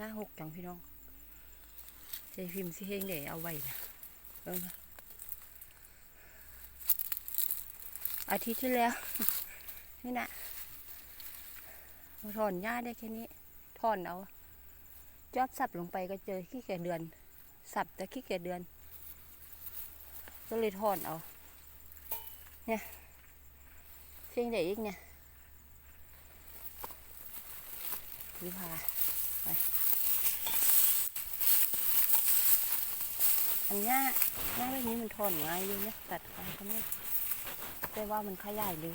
น้าหกจังพี่น้องใส่พิมพ์สิเฮงเดี๋ยวเอาไว้นะเบิ่งนะอาทิตย์ที่แล้ว นี่นะมาถอนหญ้าได้แค่นี้ถอนเอาจอบสับลงไปก็เจอขี้แก่เดือน สับแต่ขี้แก่เดือน ก็เลยถอนเอา เนี่ยเชียงเด็กอีกเนี่ยวิพาไป อันนี้ยหน้าแบบนี้มันถอนง่ายอยู่นะตัดไปก็ไม่แต่ว่ามันขยายเลย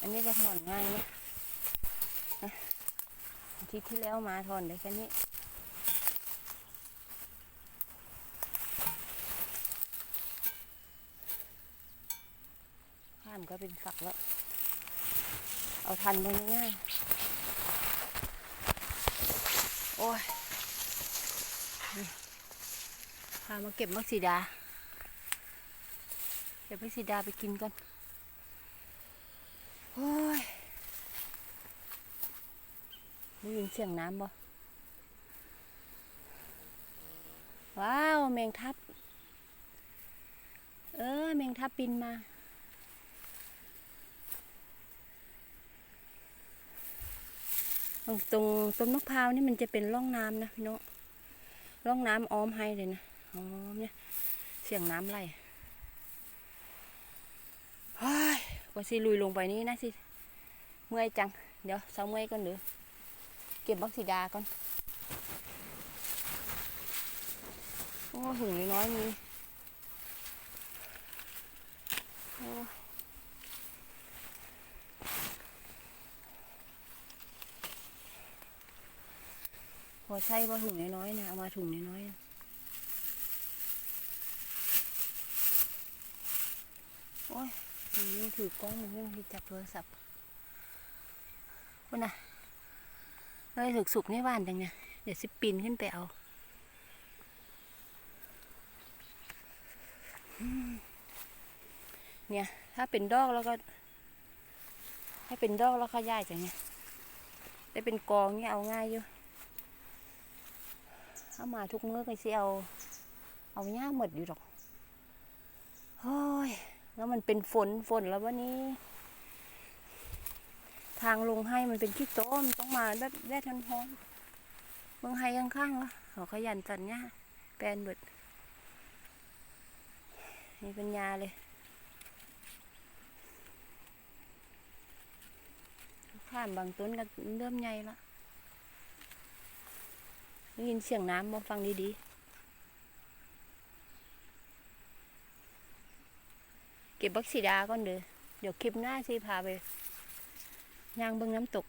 อันนี้ก็ถอนง่ายนะนะอาทิตย์ที่แล้วมาถอนได้แค่นี้ข้ามก็เป็นฝักแล้ว เอาทันไปง่ายๆโอ้ยพามาเก็บมักสีดา เก็บมักสีดาไปกินกันโอ้ยได้ยินเสียงน้ำบ่ ว้าว แมงทับ เออ แมงทับบินมา ตรงตรงต้นมะพร้าวนี่มันจะเป็นร่องน้ำนะพี่น้องร่องน้ำอ้อมให้เลยนะอ้อมเนี่ย เสียงน้ำไหลเฮ้ยว่าสิลุยลงไปนี่นะสิ เมื่อยจัง เดี๋ยวเสาเมื่อยก่อนเดี๋ยวเก็บบักสีดาก่อน โอ้หุ่นน้อยๆมี อใช่ว่าถุงน้อยๆนะ เอามาถุงน้อยๆนะโอ้ยมันยังถือกล้องมันยังที่จับโทรศัพท์วันนะเลยถึกสุกในบ้านจังเนี่ยเดี๋ยวสิปีนขึ้นไปเอาเนี่ย ถ้าเป็นดอกแล้วก็ให้เป็นดอกแล้วขยายจังเนี่ยได้เป็นกองเนี่ยเอาง่ายอยู่ ถ้ามาทุกมื้อก็สิเอา เอาหญ้าหมดอยู่หรอกโอ้ยแล้วมันเป็นฝนฝนแล้ววันนี้ ทางลงให้มันเป็นขี้โต้มต้องมาแบบแดดร้อนเมืองไฮข้างๆวะเขาขยันตัดหญ้าแปลนเบิดนี่เป็นยาเลยข้ามบางต้นก็เริ่มใหญ่ละ ได้ยินเสียงน้ำมาฟังดีๆ เก็บบักสีดาก่อนเด้อเดี๋ยวคลิปหน้าสิพาไปย่างเบิ้งน้ำตก